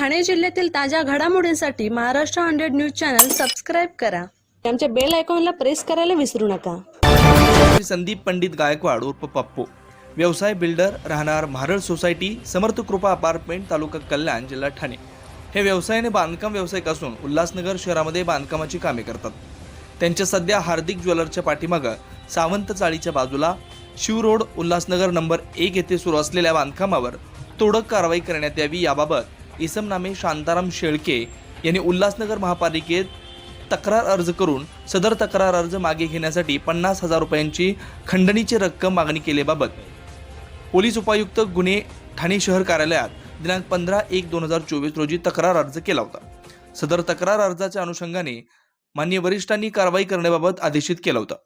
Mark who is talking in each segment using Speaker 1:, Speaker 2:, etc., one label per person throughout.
Speaker 1: ठाणे जिल्ह्यातील ताज्या घडामोडींसाठी Maharashtra hundred news channel subscribe करा. आमच्या बेल आयकॉनला प्रेस करायला विसरू नका.
Speaker 2: संदीप पंडित गायकवाड उर्फ पप्पू. व्यवसाय बिल्डर राहणार महारळ सोसायटी समर्थ कृपा अपार्टमेंट तालुका कल्याण जिल्हा ठाणे. हे व्यवसायाने बांधकाम व्यावसायिक असून उल्हासनगर शहरामध्ये बांधकामाची कामे करतात. त्यांच्या सध्या हार्दिक ज्वेलरच्या पाठीमागं सावंत चाळीच्या बाजूला शिव रोड उल्हासनगर नंबर एक येथे सुरू असलेल्या बांधकामावर तोडक कारवाई करण्यात यावी याबाबत इसमनामे शांताराम शेळके यांनी उल्हासनगर महापालिकेत तक्रार अर्ज करून सदर तक्रार अर्ज मागे घेण्यासाठी पन्नास हजार रुपयांची खंडणीची रक्कम मागणी केल्याबाबत पोलीस उपायुक्त गुन्हे ठाणे शहर कार्यालयात दिनांक पंधरा एक दोन हजार चोवीस रोजी तक्रार अर्ज केला होता. सदर तक्रार अर्जाच्या अनुषंगाने मान्य वरिष्ठांनी कारवाई करण्याबाबत आदेशित केलं होतं.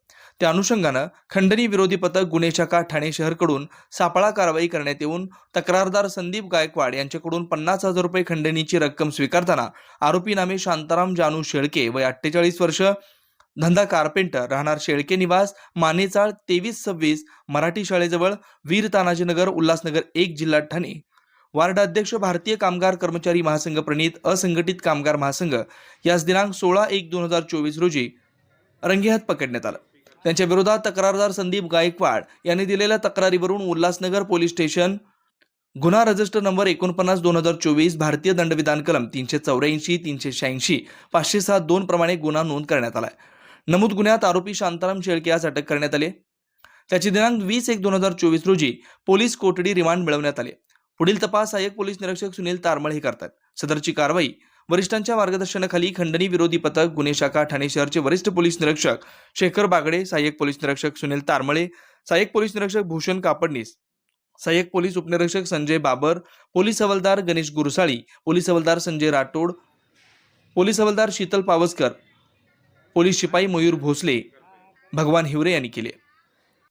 Speaker 2: त्या अनुषंगानं खंडणी विरोधी पथक गुन्हे शाखा ठाणे शहरकडून सापळा कारवाई करण्यात येऊन तक्रारदार संदीप गायकवाड यांच्याकडून पन्नास हजार रुपये खंडणीची रक्कम स्वीकारताना आरोपी नामे शांताराम जानू शेळके वय अठ्ठेचाळीस वर्ष धंदा कार्पेंटर राहणार शेळके निवास मानेचाळ तेवीस सव्वीस मराठी शाळेजवळ वीर तानाजीनगर उल्हासनगर एक जिल्हा ठाणे. वार्ड अध्यक्ष भारतीय कामगार कर्मचारी महासंघ प्रणित असंघटित कामगार महासंघ. यास दिनांक सोळा एक दोन हजार चोवीस रोजी रंगेहात पकडण्यात आलं. त्यांच्या विरोधात तक्रारदार संदीप गायकवाड यांनी दिलेल्या तक्रारीवरून उल्हासनगर पोलीस स्टेशन गुन्हा रजिस्टर नंबर एकोणपन्नास दोन हजार चोवीस भारतीय दंडविधान कलम तीनशे चौऱ्याऐंशी तीनशे शहाऐंशी पाचशे सात दोन प्रमाणे गुन्हा नोंद करण्यात आलाय. नमूद गुन्ह्यात आरोपी शांताराम शेळके यास अटक करण्यात आली त्याची दिनांक वीस एक दोन हजार चोवीस रोजी पोलीस कोठडी रिमांड मिळवण्यात आले पुढील तपास सहाय्यक पोलीस निरीक्षक सुनील तारमळ हे करतात सदरची कारवाई वरिष्ठांच्या मार्गदर्शनाखाली खंडणी विरोधी पथक गुन्हे शाखा ठाणे शहरचे वरिष्ठ पोलीस निरीक्षक शेखर बागडे सहाय्यक पोलीस निरीक्षक सुनील तारमळे सहाय्यक पोलीस निरीक्षक भूषण कापडणीस सहाय्यक पोलीस उपनिरीक्षक संजय बाबर पोलीस हवालदार गणेश गुरसाळी पोलीस हवालदार संजय राठोड पोलीस हवालदार शीतल पावसकर पोलीस शिपाई मयूर भोसले भगवान हिवरे यांनी केले.